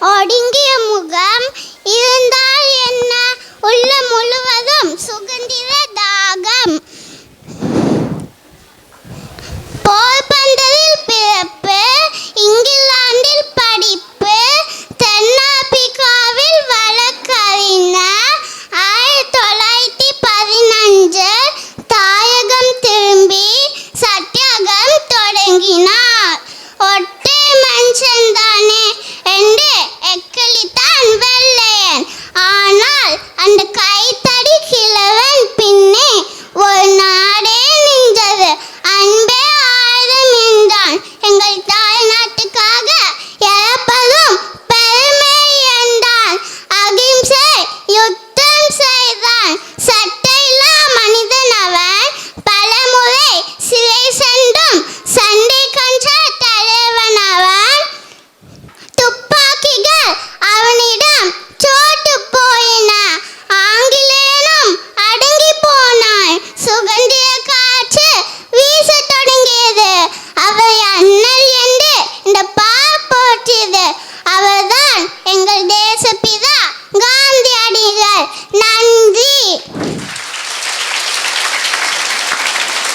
ஒடுங்கிய முகம் இருந்தால் என்ன? nine.